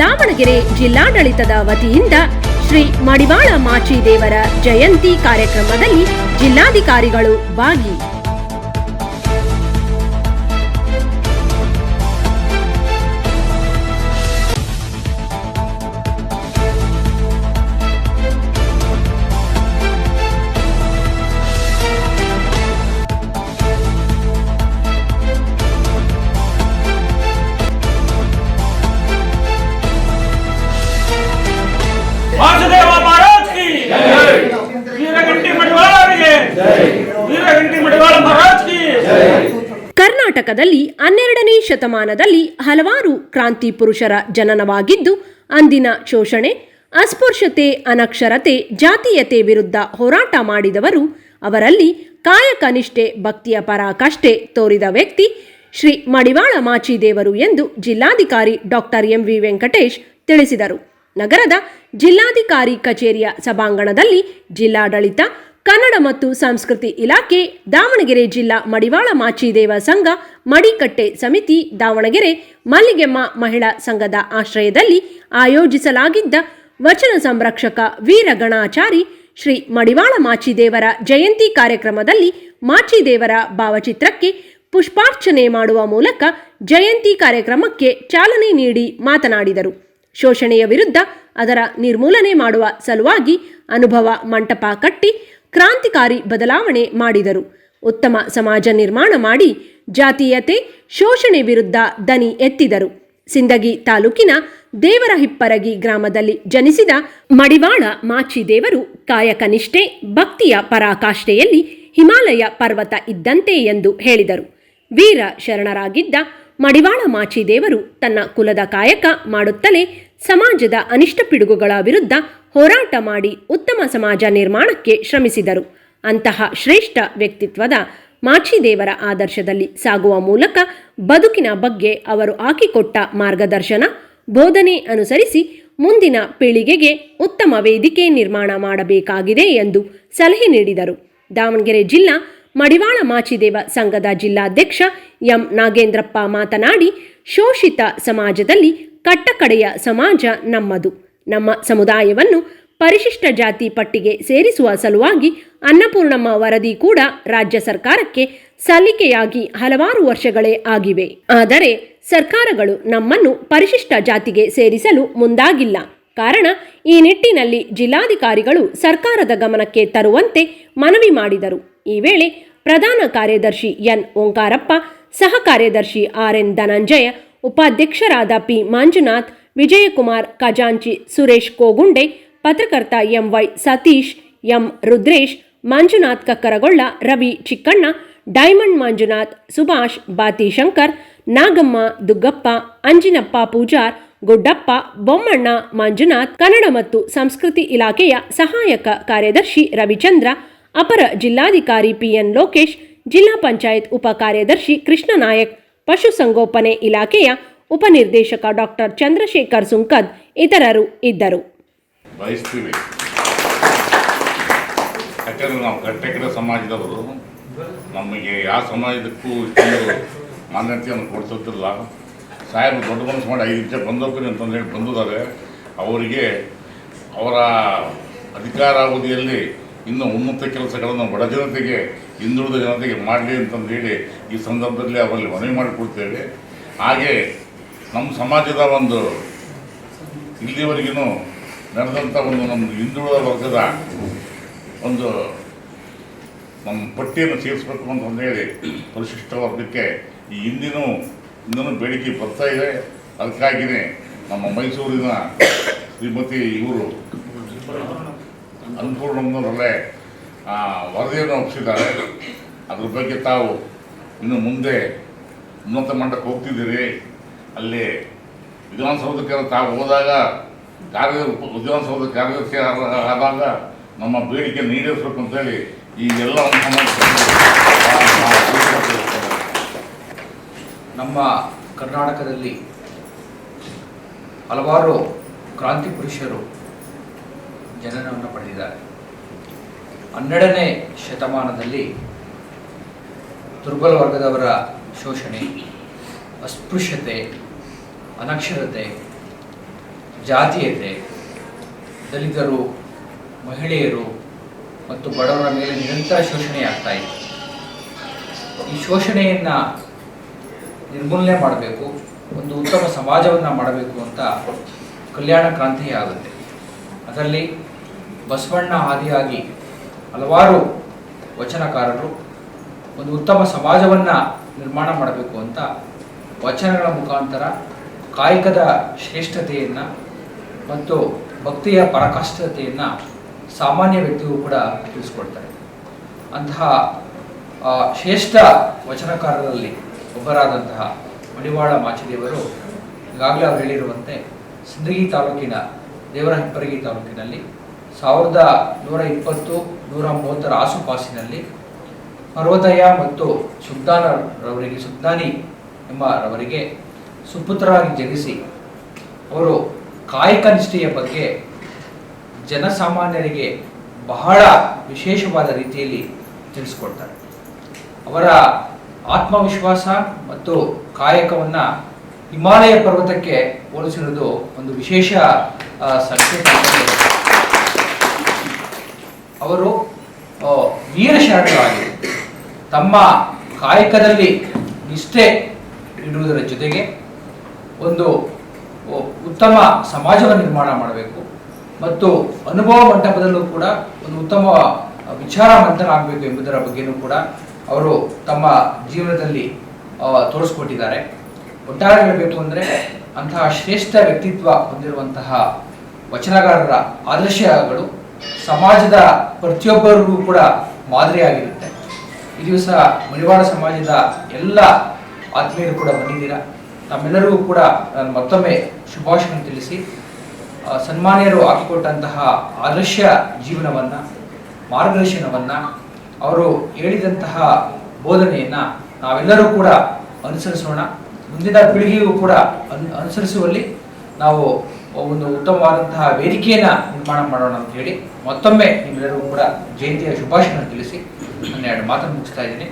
ದಾವಣಗೆರೆ ಜಿಲ್ಲಾಡಳಿತದ ವತಿಯಿಂದ ಶ್ರೀ ಮಡಿವಾಳ ಮಾಚಿದೇವರ ಜಯಂತಿ ಕಾರ್ಯಕ್ರಮದಲ್ಲಿ ಜಿಲ್ಲಾಧಿಕಾರಿಗಳು ಭಾಗಿ ಕರ್ನಾಟಕದಲ್ಲಿ ಹನ್ನೆರಡನೇ ಶತಮಾನದಲ್ಲಿ ಹಲವಾರು ಕ್ರಾಂತಿ ಪುರುಷರ ಜನನವಾಗಿದ್ದು, ಅಂದಿನ ಶೋಷಣೆ, ಅಸ್ಪೃಶ್ಯತೆ, ಅನಕ್ಷರತೆ, ಜಾತೀಯತೆ ವಿರುದ್ಧ ಹೋರಾಟ ಮಾಡಿದವರು ಅವರಲ್ಲಿ ಕಾಯಕ ನಿಷ್ಠೆ ಭಕ್ತಿಯ ಪರಾಕಾಷ್ಠೆ ತೋರಿದ ವ್ಯಕ್ತಿ ಶ್ರೀ ಮಡಿವಾಳ ಮಾಚಿದೇವರು ಎಂದು ಜಿಲ್ಲಾಧಿಕಾರಿ ಡಾಕ್ಟರ್ ಎಂವಿ ವೆಂಕಟೇಶ್ ತಿಳಿಸಿದರು. ನಗರದ ಜಿಲ್ಲಾಧಿಕಾರಿ ಕಚೇರಿಯ ಸಭಾಂಗಣದಲ್ಲಿ ಜಿಲ್ಲಾಡಳಿತ ಕನ್ನಡ ಮತ್ತು ಸಂಸ್ಕೃತಿ ಇಲಾಖೆ ದಾವಣಗೆರೆ ಜಿಲ್ಲಾ ಮಡಿವಾಳ ಮಾಚಿದೇವ ಸಂಘ, ಮಡಿಕಟ್ಟೆ ಸಮಿತಿ ದಾವಣಗೆರೆ, ಮಲ್ಲಿಗೆಮ್ಮ ಮಹಿಳಾ ಸಂಘದ ಆಶ್ರಯದಲ್ಲಿ ಆಯೋಜಿಸಲಾಗಿದ್ದ ವಚನ ಸಂರಕ್ಷಕ ವೀರಗಣಾಚಾರಿ ಶ್ರೀ ಮಡಿವಾಳ ಮಾಚಿದೇವರ ಜಯಂತಿ ಕಾರ್ಯಕ್ರಮದಲ್ಲಿ ಮಾಚಿದೇವರ ಭಾವಚಿತ್ರಕ್ಕೆ ಪುಷ್ಪಾರ್ಚನೆ ಮಾಡುವ ಮೂಲಕ ಜಯಂತಿ ಕಾರ್ಯಕ್ರಮಕ್ಕೆ ಚಾಲನೆ ನೀಡಿ ಮಾತನಾಡಿದರು. ಶೋಷಣೆಯ ವಿರುದ್ಧ ಅದರ ನಿರ್ಮೂಲನೆ ಮಾಡುವ ಸಲುವಾಗಿ ಅನುಭವ ಮಂಟಪ ಕಟ್ಟಿ ಕ್ರಾಂತಿಕಾರಿ ಬದಲಾವಣೆ ಮಾಡಿದರು. ಉತ್ತಮ ಸಮಾಜ ನಿರ್ಮಾಣ ಮಾಡಿ ಜಾತೀಯತೆ, ಶೋಷಣೆ ವಿರುದ್ಧ ದನಿ ಎತ್ತಿದರು. ಸಿಂದಗಿ ತಾಲೂಕಿನ ದೇವರಹಿಪ್ಪರಗಿ ಗ್ರಾಮದಲ್ಲಿ ಜನಿಸಿದ ಮಡಿವಾಳ ಮಾಚಿದೇವರು ಕಾಯಕ ನಿಷ್ಠೆ ಭಕ್ತಿಯ ಪರಾಕಾಷ್ಠೆಯಲ್ಲಿ ಹಿಮಾಲಯ ಪರ್ವತ ಇದ್ದಂತೆ ಎಂದು ಹೇಳಿದರು. ವೀರ ಶರಣರಾಗಿದ್ದ ಮಡಿವಾಳ ಮಾಚಿದೇವರು ತನ್ನ ಕುಲದ ಕಾಯಕ ಮಾಡುತ್ತಲೇ ಸಮಾಜದ ಅನಿಷ್ಟ ಪಿಡುಗುಗಳ ವಿರುದ್ಧ ಹೋರಾಟ ಮಾಡಿ ಉತ್ತಮ ಸಮಾಜ ನಿರ್ಮಾಣಕ್ಕೆ ಶ್ರಮಿಸಿದರು. ಅಂತಹ ಶ್ರೇಷ್ಠ ವ್ಯಕ್ತಿತ್ವದ ಮಾಚಿದೇವರ ಆದರ್ಶದಲ್ಲಿ ಸಾಗುವ ಮೂಲಕ ಬದುಕಿನ ಬಗ್ಗೆ ಅವರು ಹಾಕಿಕೊಟ್ಟ ಮಾರ್ಗದರ್ಶನ, ಬೋಧನೆ ಅನುಸರಿಸಿ ಮುಂದಿನ ಪೀಳಿಗೆಗೆ ಉತ್ತಮ ವೇದಿಕೆ ನಿರ್ಮಾಣ ಮಾಡಬೇಕಾಗಿದೆ ಎಂದು ಸಲಹೆ ನೀಡಿದರು. ದಾವಣಗೆರೆ ಜಿಲ್ಲಾ ಮಡಿವಾಳ ಮಾಚಿದೇವ ಸಂಘದ ಜಿಲ್ಲಾಧ್ಯಕ್ಷ ಎಂ ನಾಗೇಂದ್ರಪ್ಪ ಮಾತನಾಡಿ, ಶೋಷಿತ ಸಮಾಜದಲ್ಲಿ ಕಟ್ಟಕಡೆಯ ಸಮಾಜ ನಮ್ಮದು. ನಮ್ಮ ಸಮುದಾಯವನ್ನು ಪರಿಶಿಷ್ಟ ಜಾತಿ ಪಟ್ಟಿಗೆ ಸೇರಿಸುವ ಸಲುವಾಗಿ ಅನ್ನಪೂರ್ಣಮ್ಮ ವರದಿ ಕೂಡ ರಾಜ್ಯ ಸರ್ಕಾರಕ್ಕೆ ಸಲ್ಲಿಕೆಯಾಗಿ ಹಲವಾರು ವರ್ಷಗಳೇ ಆಗಿವೆ. ಆದರೆ ಸರ್ಕಾರಗಳು ನಮ್ಮನ್ನು ಪರಿಶಿಷ್ಟ ಜಾತಿಗೆ ಸೇರಿಸಲು ಮುಂದಾಗಿಲ್ಲ. ಕಾರಣ, ಈ ನಿಟ್ಟಿನಲ್ಲಿ ಜಿಲ್ಲಾಧಿಕಾರಿಗಳು ಸರ್ಕಾರದ ಗಮನಕ್ಕೆ ತರುವಂತೆ ಮನವಿ ಮಾಡಿದರು. ಈ ವೇಳೆ ಪ್ರಧಾನ ಕಾರ್ಯದರ್ಶಿ ಎನ್. ಓಂಕಾರಪ್ಪ, ಸಹ ಕಾರ್ಯದರ್ಶಿ ಆರ್. ಎನ್. ಧನಂಜಯ, ಉಪಾಧ್ಯಕ್ಷರಾದ ಪಿ. ಮಂಜುನಾಥ್, ವಿಜಯಕುಮಾರ್ ಖಜಾಂಚಿ, ಸುರೇಶ್ ಕೋಗುಂಡೆ, ಪತ್ರಕರ್ತ M. Y. Satish, M. Rudresh, Manjunath Kakkaragolla, Ravi Chikkanna, Diamond Manjunath, Subhash Bathi Shankar Nagamma Duggappa, Anjinappa Pujar, Guddappa, Bommanna Manjunath, Kannada ಮತ್ತು ಸಂಸ್ಕೃತಿ ಇಲಾಖೆಯ ಸಹಾಯಕ ಕಾರ್ಯದರ್ಶಿ ರವಿಚಂದ್ರ ಅಪರ ಜಿಲ್ಲಾಧಿಕಾರಿ ಪಿಎನ್ ಲೋಕೇಶ್, ಜಿಲ್ಲಾ ಪಂಚಾಯತ್ ಉಪ ಕಾರ್ಯದರ್ಶಿ ಕೃಷ್ಣ ನಾಯಕ್ ಪಶುಸಂಗೋಪನೆ ಇಲಾಖೆಯ ಉಪನಿರ್ದೇಶಕ ಡಾಕ್ಟರ್ ಚಂದ್ರಶೇಖರ್ ಸುಂಕದ್ ಇತರರು ಇದ್ದರು. ಬಯಸ್ತೀವಿ. ಸಮಾಜದವರು. ನಮಗೆ ಯಾವ ಸಮಾಜದಕ್ಕೂ ಮಾನ್ಯತೆಯನ್ನು ಕೊಡ್ತಿದ್ದಿಲ್ಲ ಸಾಹೇಬರು ದೊಡ್ಡ ಮನಸ್ಸು ಮಾಡಿ ಐದು ನಿಮಿಷ ಬಂದೋಗ್ರಿ ಅಂತಂದೇಳಿ ಬಂದಿದ್ದಾರೆ. ಅವರಿಗೆ ಅವರ ಅಧಿಕಾರಾವಧಿಯಲ್ಲಿ ಇನ್ನೂ ಉನ್ನತ ಕೆಲಸಗಳನ್ನು ಬಡ ಜನತೆಗೆ, ಹಿಂದುಳಿದ ಜನತೆಗೆ ಮಾಡಲಿ ಅಂತಂದು ಹೇಳಿ ಈ ಸಂದರ್ಭದಲ್ಲಿ ಅವರಲ್ಲಿ ಮನವಿ ಮಾಡಿಕೊಡ್ತೇವೆ. ಹಾಗೆ ನಮ್ಮ ಸಮಾಜದ ಒಂದು ಇಲ್ಲಿವರೆಗೂ ನಡೆದಂಥ ಒಂದು ನಮ್ಮ ಹಿಂದುಳಿದ ವರ್ಗದ ಒಂದು ನಮ್ಮ ಪಟ್ಟಿಯನ್ನು ಸೇರಿಸಬೇಕು ಅಂತಂದು ಹೇಳಿ ಪರಿಶಿಷ್ಟ ವರ್ಗಕ್ಕೆ ಈ ಹಿಂದಿನೂ ಇನ್ನೂ ಬೇಡಿಕೆ ಬರ್ತಾ ಇದೆ. ಅದಕ್ಕಾಗಿಯೇ ನಮ್ಮ ಮೈಸೂರಿನ ಶ್ರೀಮತಿ ಇವರು ಅನ್ನಪೂರ್ಣಮ್ಮನವರಲ್ಲೇ ಆ, ವರದಿಯನ್ನು ಒಪ್ಪಿಸಿದ್ದಾರೆ ಅದ್ರ ಬಗ್ಗೆ ತಾವು ಇನ್ನು ಮುಂದೆ ಉನ್ನತ ಮಟ್ಟಕ್ಕೆ ಹೋಗ್ತಿದ್ದೀರಿ. ಅಲ್ಲಿ ವಿಧಾನಸೌಧಕ್ಕೆ ತಾವು ಹೋದಾಗ ಕಾರ್ಯ ವಿಧಾನಸೌಧ ಕಾರ್ಯದರ್ಶಿ ಆದ- ಆದಾಗ ನಮ್ಮ ಬೇಡಿಕೆ ಈಡೇರಿಸಬೇಕು ಅಂತೇಳಿ ಈ ಎಲ್ಲ ನಮ್ಮ ಕರ್ನಾಟಕದಲ್ಲಿ ಹಲವಾರು ಕ್ರಾಂತಿ ಪುರುಷರು ಜನನವನ್ನು ಪಡೆದಿದ್ದಾರೆ. ಹನ್ನೆರಡನೇ ಶತಮಾನದಲ್ಲಿ ದುರ್ಬಲ ವರ್ಗದವರ ಶೋಷಣೆ, ಅಸ್ಪೃಶ್ಯತೆ, ಅನಕ್ಷರತೆ, ಜಾತೀಯತೆ, ದಲಿತರು, ಮಹಿಳೆಯರು ಮತ್ತು ಬಡವರ ಮೇಲೆ ನಿರಂತರ ಶೋಷಣೆ ಆಗ್ತಾ ಇದೆ. ಈ ಶೋಷಣೆಯನ್ನು ನಿರ್ಮೂಲನೆ ಮಾಡಬೇಕು, ಒಂದು ಉತ್ತಮ ಸಮಾಜವನ್ನು ಮಾಡಬೇಕು ಅಂತ ಕಲ್ಯಾಣ ಕ್ರಾಂತಿ ಆಗುತ್ತೆ. ಅದರಲ್ಲಿ ಬಸವಣ್ಣ ಆದಿಯಾಗಿ ಹಲವಾರು ವಚನಕಾರರು ಒಂದು ಉತ್ತಮ ಸಮಾಜವನ್ನು ನಿರ್ಮಾಣ ಮಾಡಬೇಕು ಅಂತ ವಚನಗಳ ಮುಖಾಂತರ ಕಾಯಕದ ಶ್ರೇಷ್ಠತೆಯನ್ನು ಮತ್ತು ಭಕ್ತಿಯ ಪರಾಕಾಷ್ಠತೆಯನ್ನು ಸಾಮಾನ್ಯ ವ್ಯಕ್ತಿಗೂ ಕೂಡ ತಿಳಿಸ್ಕೊಡ್ತಾರೆ. ಅಂತಹ ಶ್ರೇಷ್ಠ ವಚನಕಾರರಲ್ಲಿ ಒಬ್ಬರಾದಂತಹ ಮಡಿವಾಳ ಮಾಚಿದೇವರು ಈಗಾಗಲೇ ಅವರು ಹೇಳಿರುವಂತೆ ಸಿಂದಗಿ ತಾಲೂಕಿನ ದೇವರ ಹೆಬ್ಬರಗಿ ತಾಲೂಕಿನಲ್ಲಿ ಸಾವಿರದ ನೂರ ಇಪ್ಪತ್ತು, ನೂರ ಮೂವತ್ತರ ಆಸುಪಾಸಿನಲ್ಲಿ ಪರ್ವತಯ್ಯ ಮತ್ತು ಸುಲ್ತಾನರವರಿಗೆ, ಸುಲ್ತಾನಿ ಎಂಬ ರವರಿಗೆ ಸುಪುತ್ರರಾಗಿ ಜನಿಸಿ ಅವರು ಕಾಯಕ ನಿಷ್ಠೆಯ ಬಗ್ಗೆ ಜನಸಾಮಾನ್ಯರಿಗೆ ಬಹಳ ವಿಶೇಷವಾದ ರೀತಿಯಲ್ಲಿ ತಿಳಿಸ್ಕೊಡ್ತಾರೆ ಅವರ ಆತ್ಮವಿಶ್ವಾಸ ಮತ್ತು ಕಾಯಕವನ್ನು ಹಿಮಾಲಯ ಪರ್ವತಕ್ಕೆ ಹೋಲಿಸಿರುವುದು ಒಂದು ವಿಶೇಷ ಸಂಕೇತ. ಅವರು ವೀರ ತಮ್ಮ ಕಾಯಕದಲ್ಲಿ ನಿಷ್ಠೆ ಇಡುವುದರ ಜೊತೆಗೆ ಒಂದು ಉತ್ತಮ ಸಮಾಜವನ್ನು ನಿರ್ಮಾಣ ಮಾಡಬೇಕು ಮತ್ತು ಅನುಭವ ಮಂಟಪದಲ್ಲೂ ಕೂಡ ಒಂದು ಉತ್ತಮ ವಿಚಾರ ಮಂಥನಾಗಬೇಕು ಎಂಬುದರ ಬಗ್ಗೆಯೂ ಕೂಡ ಅವರು ತಮ್ಮ ಜೀವನದಲ್ಲಿ ತೋರಿಸ್ಕೊಟ್ಟಿದ್ದಾರೆ. ಒಟ್ಟಾರೆ ಹೇಳಬೇಕು ಅಂದರೆ ಅಂತಹ ಶ್ರೇಷ್ಠ ವ್ಯಕ್ತಿತ್ವ ಹೊಂದಿರುವಂತಹ ವಚನಗಾರರ ಆದರ್ಶಗಳು ಸಮಾಜದ ಪ್ರತಿಯೊಬ್ಬರಿಗೂ ಕೂಡ ಮಾದರಿಯಾಗಿರುತ್ತೆ. ಈ ದಿವಸ ಮಡಿವಾಳ ಸಮಾಜದ ಎಲ್ಲ ಆತ್ಮೀಯರು ಕೂಡ ಬಂದಿದ್ದೀರಾ? ನಮ್ಮೆಲ್ಲರಿಗೂ ಕೂಡ ನಾನು ಮತ್ತೊಮ್ಮೆ ಶುಭಾಶಯ ತಿಳಿಸಿ ಸನ್ಮಾನ್ಯರು ಹಾಕಿಕೊಟ್ಟಂತಹ ಆದರ್ಶ ಜೀವನವನ್ನು, ಮಾರ್ಗದರ್ಶನವನ್ನು, ಅವರು ಹೇಳಿದಂತಹ ಬೋಧನೆಯನ್ನು ನಾವೆಲ್ಲರೂ ಕೂಡ ಅನುಸರಿಸೋಣ. ಮುಂದಿನ ಪೀಳಿಗೆಗೂ ಕೂಡ ಅನ್, ಅನುಸರಿಸುವಲ್ಲಿ ನಾವು ಒಂದು ಉತ್ತಮವಾದಂತಹ ವೇದಿಕೆಯನ್ನು ನಿರ್ಮಾಣ ಮಾಡೋಣ ಅಂತ ಹೇಳಿ ಮತ್ತೊಮ್ಮೆ ನಿಮ್ಮೆಲ್ಲರಿಗೂ ಕೂಡ ಜಯಂತಿಯ ಶುಭಾಶಯ ತಿಳಿಸಿ ನನ್ನ ಎರಡು ಮಾತನ್ನು ಮುಗಿಸ್ತಾ ಇದ್ದೀನಿ.